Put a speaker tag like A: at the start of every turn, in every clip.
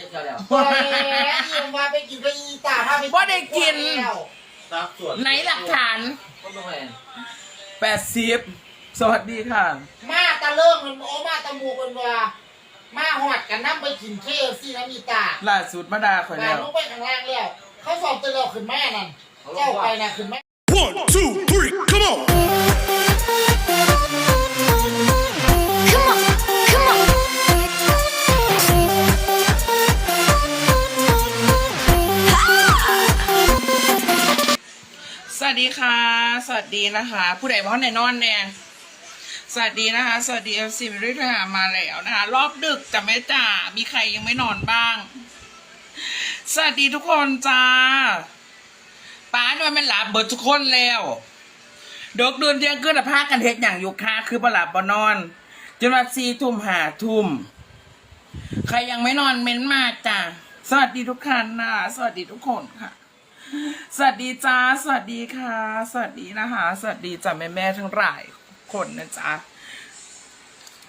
A: ยักเดียวแล้ว
B: พอแล้วเยี่ยมว่าไปกินก็อีตาพาไป
C: บ่ได้กิน
B: แล้ว
A: ซักส่วน
C: ไหนหลักฐาน
A: ก็ต้องแหวน
C: แปดสิบสวัสดีค่ะ
B: มาตะเลิ่งมันโอ้มาตะมูกันว่ามาหอดกันน้ำไปกินเคฟซีน้ำอีตา
C: ล่าสุดมาดาข่อย
B: มา
C: แล้ว
B: ลงไปข้างล่างแล้ว เขาสอบตัวเราขึ้นแม่นั่นเจ้าไปน่ะขึ้นแม่
D: One, two, three, come on!
C: สวัสดีค่ะ สวัสดีนะคะ ผู้ใดว่าในนอนเนี่ยสวัสดีนะคะ สวัสดีเอฟซีมิริทหามาแล้วนะคะ รอบดึกจะไม่จ่ามีใครยังไม่นอนบ้าง สวัสดีทุกคนจ้าป้าด้วยมันหลับเบิดทุกคนแล้วดกเดือนเที่ยงคืนอะพากันเฮ็ดอย่างอยู่ค่ะคือบ่หลับบ่นอน จนว่าสี่ทุ่มหาทุ่ม ใครยังไม่นอนเม้นมาจ้าสวัสดีทุกท่านนะสวัสดีทุกคนค่ะ สวัสดีจ้า สวัสดีค่ะ สวัสดีนะคะ สวัสดีจ้าแม่แม่ทั้งหลายคนนะจ๊ะ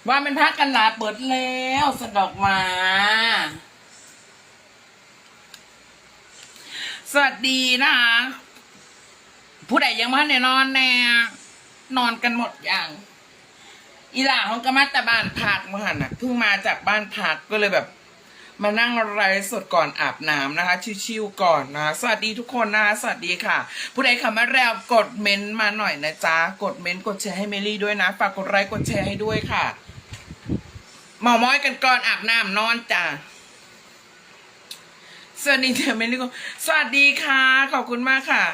C: ว่ามันพักกันลาเปิดแล้วสะดอกมา สวัสดีนะคะผู้ใดยังไม่ทันได้นอนแน่นอนกันหมดอย่างอีหล่าของกมาต่บ้านพักเมื่อหันน่ะเพิ่งมาจากบ้านพักก็เลยแบบ มานั่งไลฟ์สดก่อนอาบน้ำนะคะ ชิวๆก่อนนะสวัสดีทุกคนนะสวัสดีค่ะ ผู้ใดเข้ามาแล้วกดเมนต์มาหน่อยนะจ๊ะกดเมนต์กดแชร์ให้เมลี่ด้วยนะฝากกดไลค์กดแชร์ให้ด้วยค่ะเมาม้อยกันก่อนอาบน้ำนอนจ้ะสวัสดีเธอเมลี่ก็สวัสดีค่ะ ขอบคุณมากค่ะ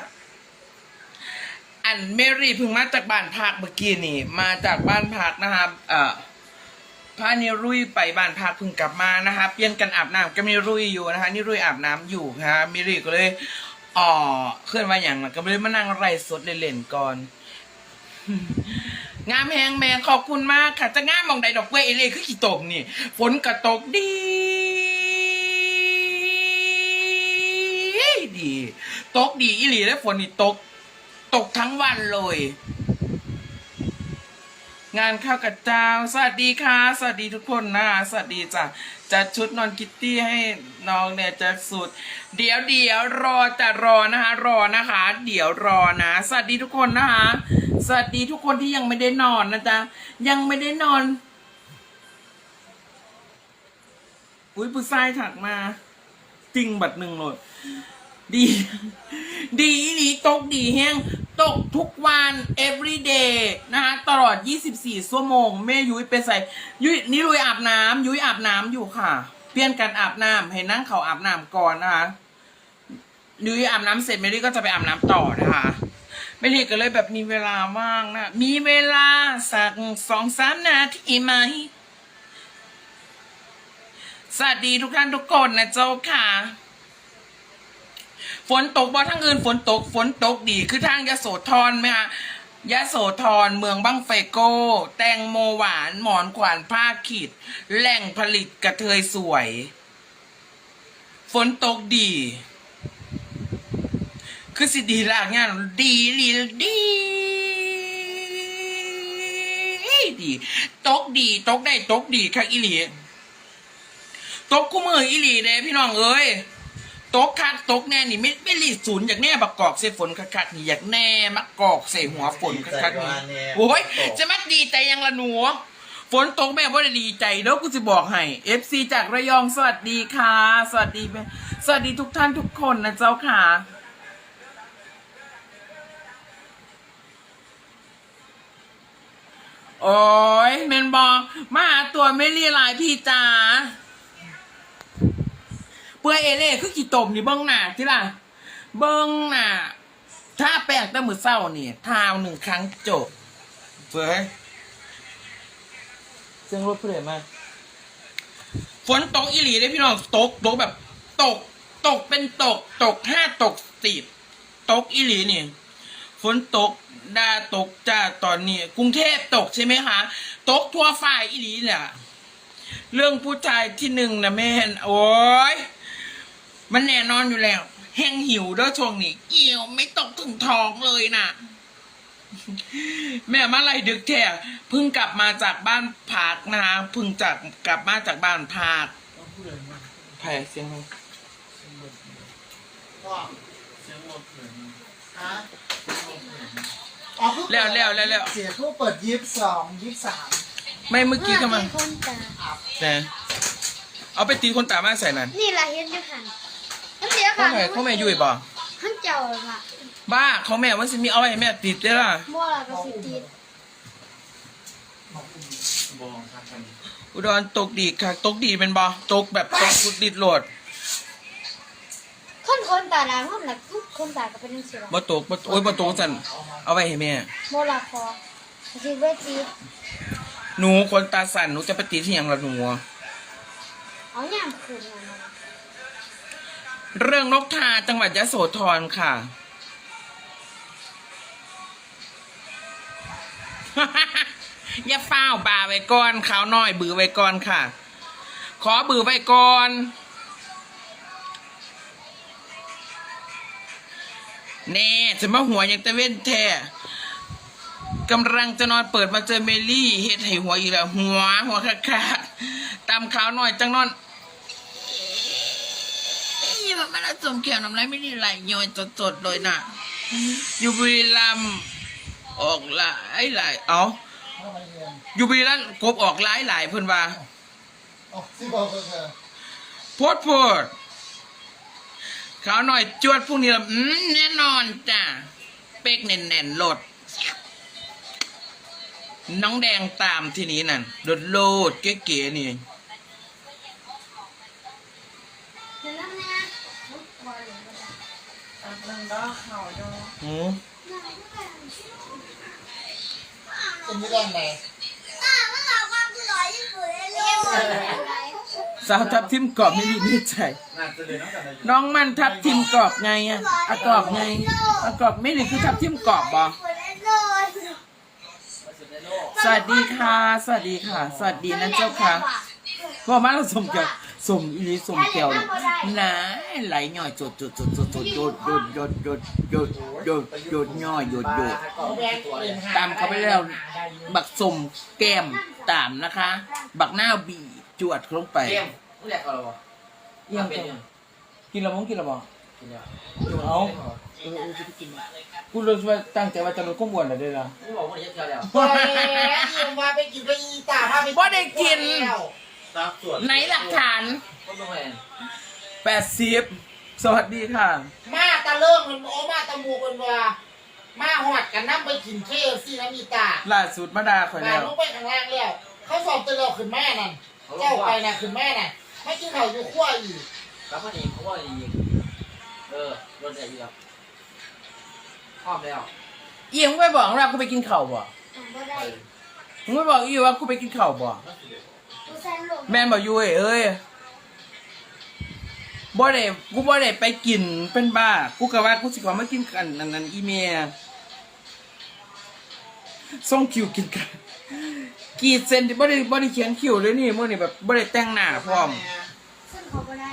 C: อันเมรี่เพิ่งมาจากบ้านพักเมื่อกี้นี่ มาจากบ้านพักนะครับเอ่อ พานิรุ่ยไปบ้านพักเพิ่งกลับมานะคะเปลี่ยนกันอาบน้ำก็มีรุ่ยอยู่นะคะนี่รุ่ยอาบน้ำอยู่นะคะมิริก็เลยอ๋อเคลื่อนมาอย่างนั้นก็เลยมานั่งไล่สดเล่นๆก่อน งามแหงแม่ขอบคุณมากค่ะ จะงามมองใดดอกเว้ยเอเลยคือขี้ตกนี่ ฝนกระตกดีดี ตกดีอีหลีแล้วฝนนี่ตก ตกทั้งวันเลย งานข้าวกับเจ้า สวัสดีค่ะ สวัสดีทุกคนนะ สวัสดีจ้ะจัดชุดนอนกิตตี้ให้น้องเนี่ยจะสุด เดี๋ยวเดี๋ยวรอจะรอนะคะ รอนะคะ เดี๋ยวรอนะ สวัสดีทุกคนนะคะ สวัสดีทุกคนที่ยังไม่ได้นอนนะจ๊ะ ยังไม่ได้นอน อุ้ยผู้ชายถักมา จริงบัดหนึ่งเลยดี ดีอีหลีตกดีแห้ง ตกทุกวัน every day นะคะตลอด 24 ชั่วโมง แม่ยุ้ยไปใส่ยุ้ยนี่ลุยอาบน้ำยุ้ยอาบน้ำอยู่ค่ะ เปลี่ยนกันอาบน้ำให้นั่งเขาอาบน้ำก่อนนะคะยุ้ยอาบน้ำเสร็จเมลี่ก็จะไปอาบน้ำต่อนะคะเมลี่ก็เลยแบบมีเวลาว่างนะ มีเวลาสักสองสามนาทีไหม สวัสดีทุกท่านทุกคนนะเจ้าค่ะ ฝนตกบ่ทั้งอื่นฝนตกฝนตกดีคือทางยะโสธรไหมคะยะโสธรเมืองบังไฟโก้ แตงโมหวานหมอนขวานผ้าขีด แหล่งผลิตกระเทยสวย ฝนตกดี คือสิดีลากงานดีดีดีดีตกดีตกได้ตกดีค่ะอีหลีตกกูมืออีหลีเด้พี่น้องเอ้ย ตกคักตกแน่นี่ไม่ไม่รีดศูนย์อยากแน่บักกอกใส่ฝนคักๆนี่อยากแน่มักกอกใส่หัวฝนคักๆนี่โอ้ยจะมักดีใจยังละหนูฝนตกแม่ว่าได้ดีใจเด้อกูจะบอกให้ FC จากระยองสวัสดีค่ะ สวัสดีแม่สวัสดีทุกท่านทุกคนนะเจ้าค่ะ โอ้ยเมนบอกมาหาตัวไม่รีลายพี่จ๋า เปื่อยเอเล่คือกี่ตมนี่เบิ้งหน้าที่ล่ะ เบิ้งหน้าถ้าแป้งแต่มือเศร้านี่ทาวหนึ่งครั้งจบเฟ้ยเสียงรถเพื่อนมาฝนตกอีหลีได้พี่น้องตกตกแบบ ตก ตกเป็นตก ตกห้าตกสิบตกอีหลีนี่ฝนตกดาตกจ้าตอนนี้ กรุงเทพตกใช่ไหมคะตกทั่วฝ่ายอีหลีเนี่ยเรื่องผู้ชายที่หนึ่งนะแม่นโอ้ย มันแน่นอนอยู่แล้ว แห้งหิวเด้อช่วงนี้เกี่ยวไม่ตกถึงท้องเลยนะแม่มาไรดึกแท้เพิ่งกลับมาจากบ้านพักนะคะเพิ่งจากกลับมาจากบ้านพักแผ่เสียงมัน
B: ก็ฮะอ๋อเพิ่ง
C: แล้วแล้วแล้วแล้ว
B: เสียเพิ่งเปิดยี่สิบสองยี่สิบสาม
C: ไม่เมื่อกี้ก็มา
E: เพื่อนคนตา
C: แต่เอาไปตีคนตามาใส่นั่น
E: นี่ล่ะเห็นอยู่ค่ะ มันเสีย
C: เขา
E: ค่ะ
C: แม่เขาแม่อยู่อีกบ่
E: ท่านเจ้าค่ะ
C: บ้าเขาแม่มันสิมีเอาไว้ให้แม่ติดได้ล่ะ
E: มั่วล่ะก็สิติด
C: อุดรตกดีค่ะตกดีเป็นบ่ตกแบบตกสุดดิดโหลด
E: คนคนตาดำคนหลักทุกคนตาก็เป็นจังซี่ล่ะ
C: บ่ตกบ่โอ้ยบ่ตกสั่นเอาไว้ให้แม่
E: โมลาคอสิเวที
C: หนูคนตาสั่นหนูจะไปตีที่หยังล่ะหนู
E: เอาย่ามคืนมาเนาะ
C: เรื่องนกทาจังหวัดยะโสธรค่ะ อย่าเฝ้าบาไว้ก่อนขาวน้อย บือไว้ก่อนค่ะ ขอบือไว้ก่อน แน่จะมาหัวยังตะเว้นแท้กำลังจะนอนเปิดมาเจอเมลี่เฮ็ดให้หัวอีกแล้วหัวหัวคักๆตามขาวน่อยจังนอน นี่มันมันสมเขียวน้ำลายไม่ได้ไหลย้อยสดๆเลยนะอยู่บุรีรัมย์ออกหลายหลายเอา
B: ยน
C: อยู่บุรีรัมย์กบออกหลายหลายเพิ่นว่า
B: อ๋อสิบอกเธอ
C: โพดโพดขาวหน่อยจวดพรุ่งนี้ละอืมแน่นอนจ้ะเป๊กแน่นๆโหลดน้องแดงตามที่นี้นั่นโดดโลดเก๋ๆนี่
E: ได้
C: หืม
B: เป็นยี่แรงไหน
C: สาวทับทิมกรอบไม่ดีนี่ใจน้องมันทับทิมกรอบไงอะอะกรอบไงอะกรอบไม่หรือคือทับทิมกรอบบ่สวัสดีค่ะ สวัสดีค่ะ สวัสดีนะเจ้าค่ะพ่อมาเราสมเกี่ยว สมอีนี้สมเกี่ยวนะไหลหน่อยจดจดจดจดจดจดจดจดจดจดจดจดย่อยจดจด
B: เขาแบงเป็นห
C: ตามเขาไปแล้ว บักสมแก้มตามนะคะ บักหน้าบีจวดลงไป
A: เกมไม่แหลกเอาหรอ
C: เยี่ยม
A: เป็น
C: จัง
A: ยัง
C: กินและมั้งกินและบ่
A: กินแล้ว
C: เอาเออเออจะไปกินกูรู้สึกว่าตั้งใจว่าจะลดความอ้วนเหรอเด้อล่ะ
A: ไม่บอกว่าจะเที่ยวแล้ว
B: แหมยิงมาไปกินไปอีตาพาไป
C: บ่ได้กิน
B: แล้ว
A: ซักส่วน
C: ไหนหลักฐาน
A: ก็ต้องแหวน
C: แปดสิบสวัสดีค่ะ
B: มาตะเริ่มมันโอมาตะมูกันว่ามาหอดกันนั่งไปกินเคฟซีน้ำมีตา
C: ล่าสุดมาดาข่อย
B: มา
C: แล้ว
B: ลงไปข้างล่างแล้ว เขาสอบตัวเราขึ้นแม่นั่นเจ้าไปน่ะขึ้นแม่น่ะไม่กินเขาอยู่ขั้วอีก
A: แล้วพอดีเขาว่าอีกเออโดนใจอีกแล้วพร้อมแล้ว
C: เอียงไปบอกว่ากูไปกินข้าวบ่
E: อะบ่ได้
C: มึงไม่บอกอีว่ากูไปกินข้าวบ่
E: กูแซงลง
C: แม่นบอกยุ้ยเอ้ยบ่ได้กูบ่ได้ไปกินเป็นบ้ากูกะว่ากูสิขอมากินกันนั่นนั่นอีเมียส่งคิวกินกันกรีดเส้นที่บ่ได้บ่ได้เขียนคิวเลยนี่มื้อนี้แบบบ่ได้แต่งหน้าพร้อม
E: ซึ่งเขาบ่ได้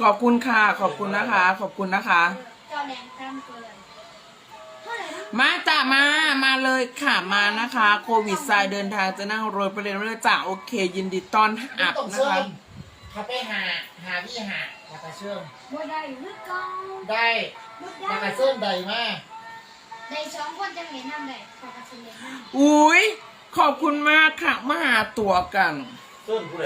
C: ขอบคุณค่ะ ขอบคุณนะคะ ขอบคุณนะคะ
E: เจ้าแดงตามเกินเท่าไหร่นะ
C: มาจ้ะมามาเลยค่ะมานะคะ โควิดซายเดินทางจะนั่งรถไปเรียนเลยจ้ะโอเค ยินดีต้อนรับ
B: ต้อง
C: นะ
B: เชื่อ
C: คะ
B: มเขาไปหาหาพี่หาแล้วก็เชื่อม
E: บ่ได้นึกเก่า
B: ได้
E: นึก
B: แล้ว
E: ได้
B: ก็เชื่อมใดมาก
E: ได้สองคนจะเห็นน้ำได้ขอกระสิเล็กน้ำ
C: อุ้ยขอบคุณมากค่ะมาหาตัวกัน
A: เพิ่มผู้ใด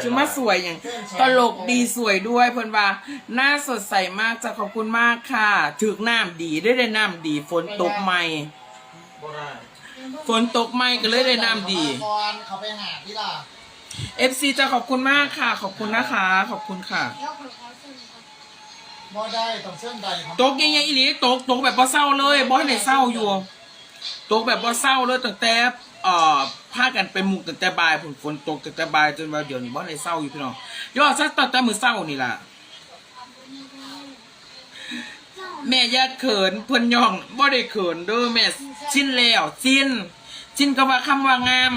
C: จะมาสวยอย่างตลกดีสวยด้วยเพิ่นว่าหน้าสดใสมากจะขอบคุณมากค่ะ ถึกน้ำดีได้ได้น้ำดีฝนตกใหม่
A: บ่ได้
C: ฝนตกใหม่ก็เลยได้น้ำดี
B: ก่อนเขาไปหาพี่ล่ะ
C: FC จะขอบคุณมากค่ะ ขอบคุณนะคะ ขอบคุณค่ะ
E: เดี๋ยวขอขอซึ่งก่อน
B: บ่ได้ต้องเชื่อมใดของ
C: ตกยังไงอีหลีตกตกแบบบ่เศร้าเลยบ่ให้ได้เศร้าอยู่ตกแบบบ่เศร้าเลยตั้งแต่ เอ่อพากันไปมุกตั้งแต่บ่ายฝนฝนตกตั้งแต่บ่ายจนว่าเดี๋ยวนี้บ่ได้เศร้าอยู่พี่น้องยอดซะตั้งแต่มื้อเศร้านี่ล่ะแม่ย่าเขินเพิ่นย่องบ่ได้เขินเด้อแม่ชินแล้วชินชินก็ว่าคำว่างาม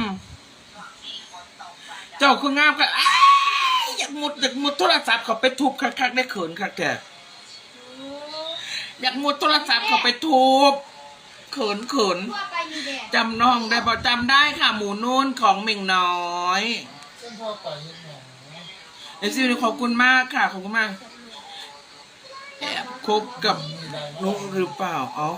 C: เจ้าคืองามก็อ้ายอยากมุดอยากมุดโทรศัพท์เขาไปทุบคักๆได้เขินคักแท้อยากมุดโทรศัพท์เขาไปทุบ เขินเขิน
E: ทั่วไปมีแดด
C: จำน้องได้บ่จำได้ค่ะ หมูนุ่นของเหม่งน้อย
B: เชื่อมทั่วไปเห็นหนู
C: เอฟซีขอบคุณมากค่ะ ขอบคุณมาก แอบคบกับนุกหรือเปล่าอ๋อ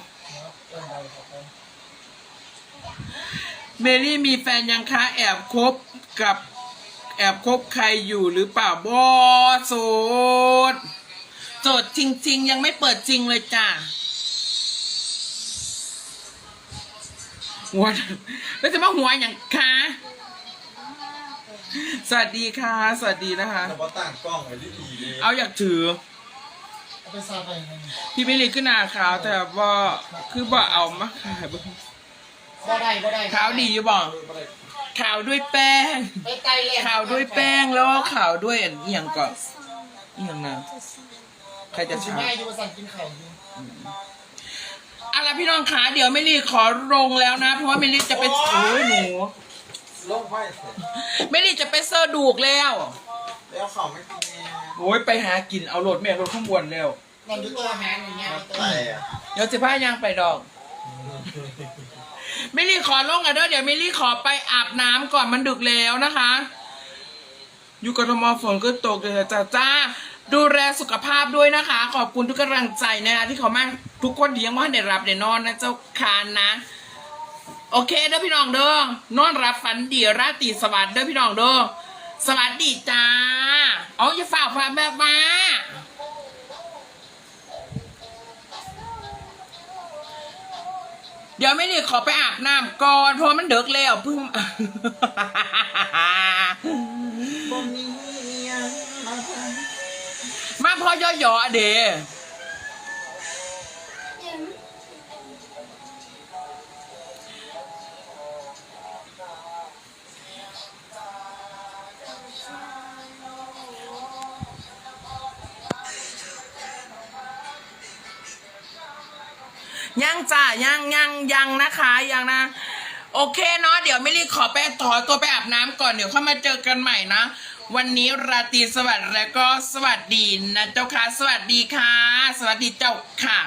C: เมลี่มีแฟนยังคะแอบคบกับแอบคบใครอยู่หรือเปล่าบอโสดโสดจริง ๆ ยังไม่เปิดจริงเลยจ้ะ หัวแล้วจะมาหัวอย่างคะสวัสดีค่ะ สวัสดีนะคะ
F: แต่ว่าต่างกล้องไว้ที่ดีเลย
C: เอาอยากถือ
B: เอาไปซาไปไง
C: พี่ไม่รีขึ้นหนาขาวแต่ว่าคือบ่เอามาขายบ่
B: บ่ได้บ่ได้
C: ขาวดีอยู่บ่ขาวด้วยแป้ง
B: ไปไกลเลย
C: ขาวด้วยแป้งแล้วก็ขาวด้วยอันเอียงก่อนเอียงนะใครจะ
B: ชิ
C: ใช้
B: แม่อยู่สั่งกินข้าวอยู่
C: อะไรพี่น้องขาเดี๋ยวไม่รีขอลงแล้วนะ เพราะว่าไม่รีจะไปโอ้ยหนู
F: โลกไฟเสร็จ
C: ไม่รีจะไปเซอร์ดูกแล้ว
F: แล้วเขาไม่กินแน่
C: โอ้ยไปหากินเอารถแม่รถข้างบนแล้ว
B: นั่นคือตัวอาหารอย่างเงี้ย
F: ไปอะ
C: เดี๋ยวจะพายางไปดอก ไม่รีขอลงอะเด้อเดี๋ยวไม่รีขอไปอาบน้ำก่อนมันดึกแล้วนะคะ อยู่กทมฝนก็ตกเลยจ้าจ้า ดูแลสุขภาพด้วยนะคะ ขอบคุณทุกกำลังใจนะคะที่เขามาทุกคนที่ยังไม่ได้รับได้นอนนะเจ้าคานนะ โอเคเด้อพี่น้องเด้อนอนรับฝันดีราตรีสวัสดิ์เด้อพี่น้องเด้อสวัสดีจ้าเอาอย่าฝ่าฝ่าแบบมาเดี๋ยวไม่ดีขอไปอาบน้ำก่อนเพราะมันเดึกแล้วเพิ่ง มาพอย่อๆเด
E: เอ็ม
C: ยังจ้ายังยังยังนะคะยังนะ โอเคเนาะเดี๋ยวไม่รีขอไปถอตัวไปอาบน้ำก่อนเดี๋ยวเข้ามาเจอกันใหม่นะ วันนี้ราตรีสวัสดิ์แล้วก็สวัสดีนะเจ้าค่ะ สวัสดีค่ะ สวัสดีเจ้าค่ะ